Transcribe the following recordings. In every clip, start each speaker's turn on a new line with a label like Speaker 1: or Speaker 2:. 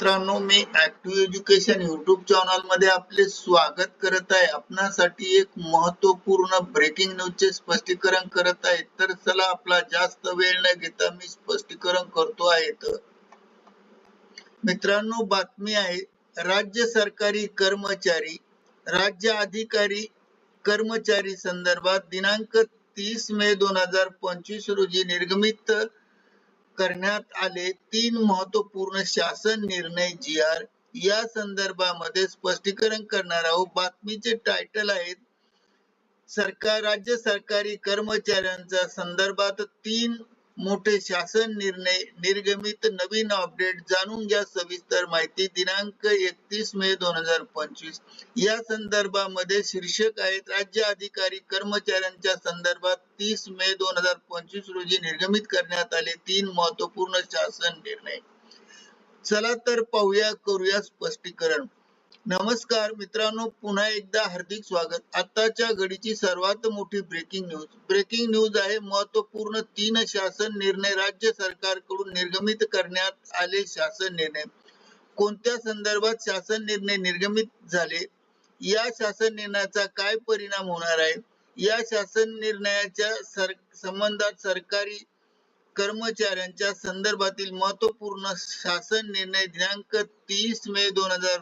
Speaker 1: मित्रांनो मी active education YouTube चॅनलमध्ये आपले स्वागत करत आहे. आपणासाठी एक महत्त्वपूर्ण ब्रेकिंग न्यूज चे स्पष्टीकरण करत आहे. तर चला आपला जास्त वेळ न घेता मी स्पष्टीकरण करतो आहे तर मित्रांनो बातमी आहे. राज्य सरकारी कर्मचारी राज्य अधिकारी कर्मचारी संदर्भात दिनांक तीस मे दोन हजार पंचवीस रोजी निर्गमित करण्यात आले. तीन महत्त्वपूर्ण शासन निर्णय जी आर या संदर्भामध्ये स्पष्टीकरण करणार आहोत. बातमीचे टायटल आहेत सरकार राज्य सरकारी कर्मचाऱ्यांच्या संदर्भात तीन मोठे शासन निर्णय निर्गमित नवीन अपडेट जाणून घ्या. सविस्तर माहिती दिनांक एकतीस मे दोन हजार पंचवीस. या संदर्भामध्ये शीर्षक आहेत राज्य अधिकारी कर्मचाऱ्यांच्या संदर्भात तीस मे दोन हजार पंचवीस रोजी निर्गमित करण्यात आले तीन महत्त्वपूर्ण शासन निर्णय. चला तर पाहूया करूया स्पष्टीकरण. नमस्कार मित्रांनो पुन्हा एकदा हार्दिक स्वागत. आताच्या घडीची सर्वात मोठी ब्रेकिंग न्यूज ब्रेकिंग न्यूज आहे महत्त्वपूर्ण तीन शासन निर्णय राज्य सरकारकडून निर्गमित करण्यात आले शासन निर्णय. कोणत्या संदर्भात शासन निर्णय निर्गमित झाले? या शासन निर्णयाचा काय परिणाम होणार आहे? या शासन निर्णयाच्या सर संबंधात सरकारी कर्मचाऱ्यांच्या संदर्भातील महत्त्वपूर्ण शासन निर्णय दिनांक तीस मे दोन हजार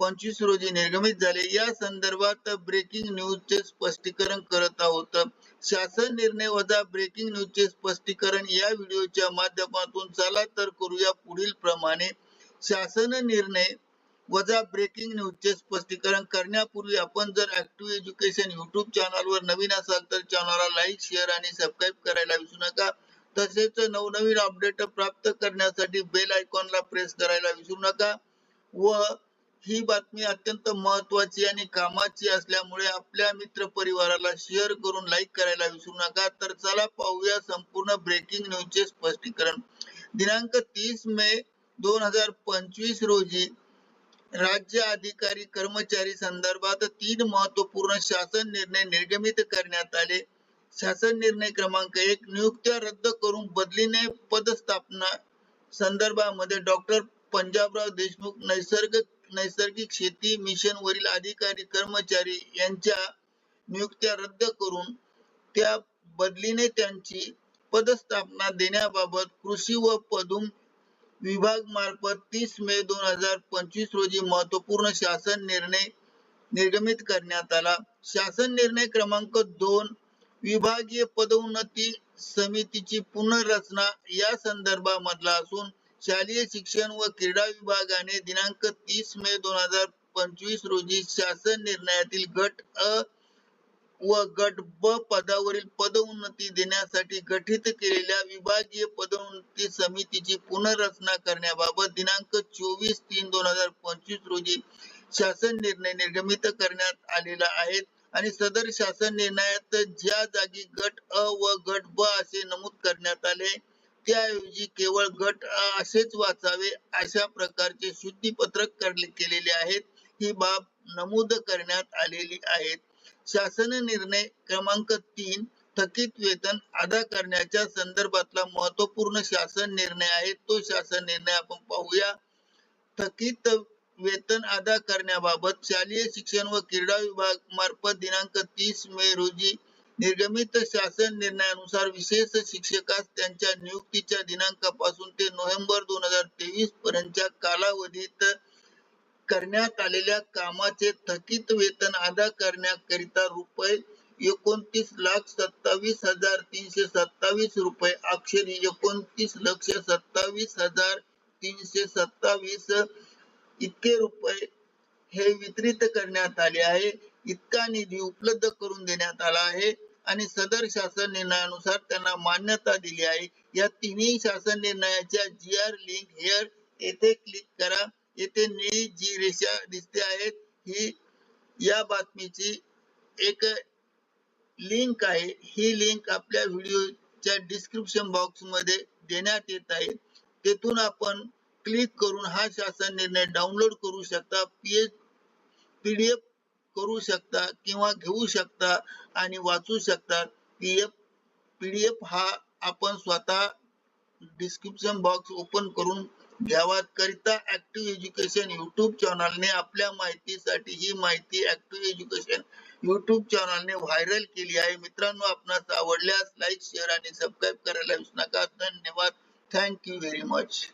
Speaker 1: पंचवीस रोजी निर्गमित झाले. या संदर्भात ब्रेकिंग न्यूज चे स्पष्टीकरण करत आहोत. शासन निर्णय वजा ब्रेकिंग न्यूज चे स्पष्टीकरण या व्हिडिओच्या माध्यमातून चला तर करूया पुढील प्रमाणे. शासन निर्णय वजा ब्रेकिंग न्यूज चे स्पष्टीकरण करण्यापूर्वी आपण जर ऍक्टिव्ह एज्युकेशन युट्यूब चॅनलवर नवीन असाल तर चॅनलला लाईक शेअर आणि सबस्क्राईब करायला विसरू नका. तसेच नवनवीन अपडेट प्राप्त करण्यासाठी बेल आयकॉनला प्रेस करायला विसरू नका. व ही बातमी अत्यंत महत्वाची आणि कामाची असल्यामुळे आपल्या मित्र परिवाराला शेअर करून लाईक करायला विसरू नका. तर चला पाहूया संपूर्ण ब्रेकिंग न्यूज चे स्पष्टीकरण. दिनांक तीस मे दोन हजार पंचवीस रोजी राज्य अधिकारी कर्मचारी संदर्भात तीन महत्त्वपूर्ण शासन निर्णय निर्गमित करण्यात आले. शासन निर्णय क्रमांक एक नियुक्त्या रद्द करून बदलीने पदस्थापना संदर्भामध्ये डॉक्टर पंजाबराव देशमुख नैसर्गिक नैसर्गिक शेती मिशन वरील अधिकारी कर्मचारी यांच्या नियुक्त्या रद्द करून त्या बदलीने त्यांची पदस्थापना देण्याबाबत कृषी व पदुम विभाग मार्फत तीस मे दोन हजार पंचवीस रोजी महत्त्वपूर्ण शासन निर्णय निर्गमित करण्यात आला. शासन निर्णय क्रमांक दोन विभागीय पदोन्नती समितीची पुनर्रचना या संदर्भामधला असून शालेय शिक्षण व क्रीडा विभागाने दिनांक तीस मे दोन हजार पंचवीस रोजी शासन निर्णयातील गट अ व गट ब पदावरील पदोन्नती देण्यासाठी गठीत केलेल्या विभागीय पदोन्नती समितीची पुनर्रचना करण्याबाबत दिनांक चोवीस तीन दोन हजार पंचवीस रोजी शासन निर्णय निर्गमित करण्यात आलेला आहे. आणि सदर शासन निर्णयात ज्या जागी गट अ व गट ब असे नमूद करण्यात आले त्याऐवजी केवळ गट असेच वाचावे अशा प्रकारचे शुद्धीपत्रक केलेले आहेत. ही बाब नमूद करण्यात आलेली आहेत. शासन निर्णय क्रमांक तीन थकीत वेतन अदा करण्याच्या संदर्भातला महत्त्वपूर्ण शासन निर्णय आहे. तो शासन निर्णय आपण पाहूया. थकीत वेतन अदा करण्याबाबत शालेय शिक्षण व क्रीडा विभाग मार्फत दिनांक तीस मे रोजी निर्गमित शासन निर्णयानुसार विशेष शिक्षकास त्यांच्या नियुक्तीच्या दिनांकापासून ते नोव्हेंबर दोन हजार तेवीस पर्यंतच्या कालावधीत करण्यात आलेल्या कामाचे थकीत वेतन अदा करण्याकरिता रुपये एकोणतीस लाख सत्तावीस हजार तीनशे सत्तावीस रुपये अक्षरी एकोणतीस लक्ष सत्तावीस हजार तीनशे सत्तावीस इतके रुपये हे वितरित करण्यात आले आहे. इतका निधी उपलब्ध करून देण्यात आला आहे. आणि सदर शासन निर्णयानुसार त्यांना मान्यता दिली आहे. या तिन्ही शासन निर्णयाच्या जी आर लिंक हेअर येथे क्लिक करा. येथे निळी जी रेषा दिसते आहेत ही या बातमीची एक लिंक आहे. ही लिंक आपल्या व्हिडिओच्या डिस्क्रिप्शन बॉक्समध्ये देण्यात येत आहे. तेथून आपण क्लिक करून हा शासन निर्णय डाउनलोड करू शकता. पीएच पीडीएफ करू शकता किंवा घेऊ शकता आणि वाचू शकता पीएफ पीडीएफ हा आपण स्वतः डिस्क्रिप्शन बॉक्स ओपन करून घ्यावा. करिता ऍक्टिव्ह एज्युकेशन युट्यूब चॅनलने आपल्या माहितीसाठी ही माहिती ऍक्टिव्ह एज्युकेशन युट्यूब चॅनलने व्हायरल केली आहे. मित्रांनो आपणास आवडल्यास लाईक शेअर आणि सबस्क्राईब करायला विसरू नका. धन्यवाद. Thank you very much